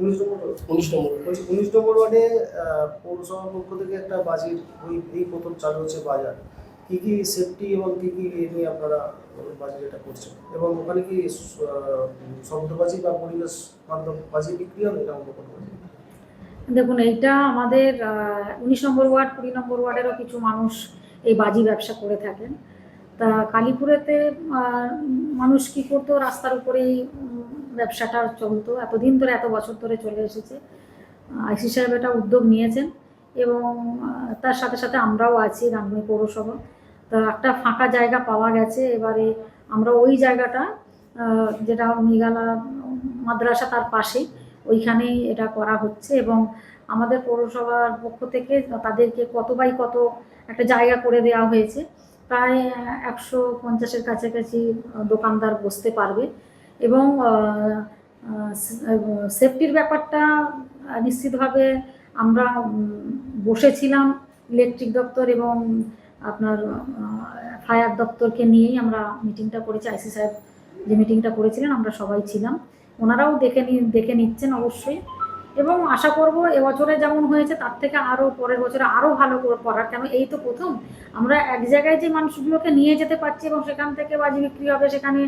উনিশ নম্বর বলছি উনিশ নম্বর ওয়ার্ডে পৌরসভার পক্ষ থেকে একটা বাজির ওই এই প্রথম চালু হচ্ছে বাজার। কি কি সেফটি এবং কি কি এ নিয়ে আপনারা বাজার এটা করছেন? এবং ওখানে কি শব্দবাজি বা পরিবেশ বান্ধব বাজি বিক্রি হবে এটা অন্য কোনো দেখুন এইটা আমাদের উনিশ নম্বর ওয়ার্ড কুড়ি নম্বর ওয়ার্ডেরও কিছু মানুষ এই বাজি ব্যবসা করে থাকেন। তা কালীপুরেতে মানুষ কি করতো? রাস্তার উপরেই ব্যবসাটা চলতো, এতদিন ধরে, এত বছর ধরে চলে এসেছে। আইসি সাহেব এটা উদ্যোগ নিয়েছেন এবং তার সাথে সাথে আমরাও আছি রামগুনি পৌরসভা। তা একটা ফাঁকা জায়গা পাওয়া গেছে, এবারে আমরা ওই জায়গাটা যেটা মিগালা মাদ্রাসা তার পাশেই, ওইখানেই এটা করা হচ্ছে এবং আমাদের পৌরসভার পক্ষ থেকে তাদেরকে কত বাই কত একটা জায়গা করে দেওয়া হয়েছে। প্রায় একশো পঞ্চাশের কাছাকাছি দোকানদার বসতে পারবে। এবং সেফটির ব্যাপারটা নিশ্চিতভাবে আমরা বসেছিলাম ইলেকট্রিক দপ্তর এবং আপনার ফায়ার দপ্তরকে নিয়েই আমরা মিটিংটা করেছি আইসি সাহেব যে মিটিংটা করেছিলেন, আমরা সবাই ছিলাম। ওনারাও দেখে নি, দেখে নিচ্ছেন অবশ্যই। এবং আশা করব এবছরে যেমন হয়েছে, তার থেকে আরও পরের বছরে আরও ভালো করার কেন এই তো প্রথম। আমরা এক জায়গায় যে মানুষগুলোকে নিয়ে যেতে পারছি এবং সেখান থেকে বাজি বিক্রি হবে, সেখানে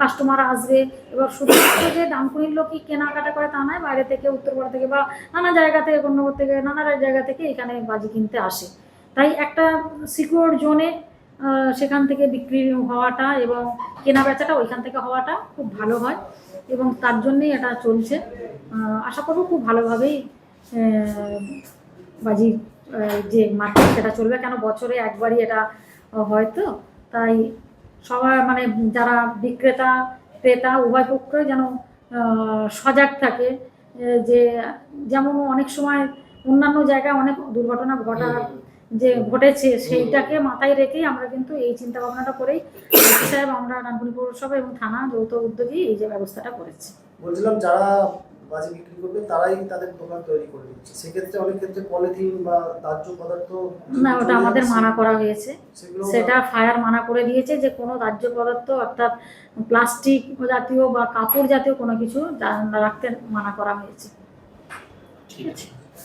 কাস্টমার আসবে। এবার শুধুমাত্র যে ডানকুনির লোকই কেনাকাটা করে তা নয়, বাইরে থেকে উত্তরপাড়া থেকে বা নানা জায়গা থেকে, কন্যাগর থেকে, নানা জায়গা থেকে এখানে বাজি কিনতে আসে। তাই একটা সিকিউর জোনে সেখান থেকে বিক্রি হওয়াটা এবং কেনা বেচাটা ওইখান থেকে হওয়াটা খুব ভালো হয় এবং তার জন্যেই এটা চলছে। আশা করব খুব ভালোভাবেই বাজি যে মার্কেট সেটা চলবে। কেন বছরে একবারই এটা হয়তো তাই সবাই মানে যারা বিক্রেতা, ক্রেতা, উভয় পক্ষই যেন সজাগ থাকে যে যেমন অনেক সময় অন্যান্য জায়গায় অনেক দুর্ঘটনা ঘটা যে ঘটেছে সেইটাকে মাথায় রেখেই আমরা কিন্তু এই চিন্তা ভাবনাটা করেই সাহেব আমরা রানপুরি পৌরসভা এবং থানা যৌথ উদ্যোগী এই যে ব্যবস্থাটা করেছি। বলছিলাম যারা বাজি বিক্রি করবে তারাই তাদের দোকান তৈরি করে দিচ্ছে। সেক্ষেত্রে অনেক ক্ষেত্রে পলিথিন বা দাহ্য পদার্থ না ওটা আমাদের মানা করা হয়েছে। সেটা ফায়ার মানা করে দিয়েছে যে কোনো দাহ্য পদার্থ অর্থাৎ প্লাস্টিক জাতীয় বা কাপড় জাতীয় কোনো কিছু রাখতে মানা করা হয়েছে। ঠিক আছে।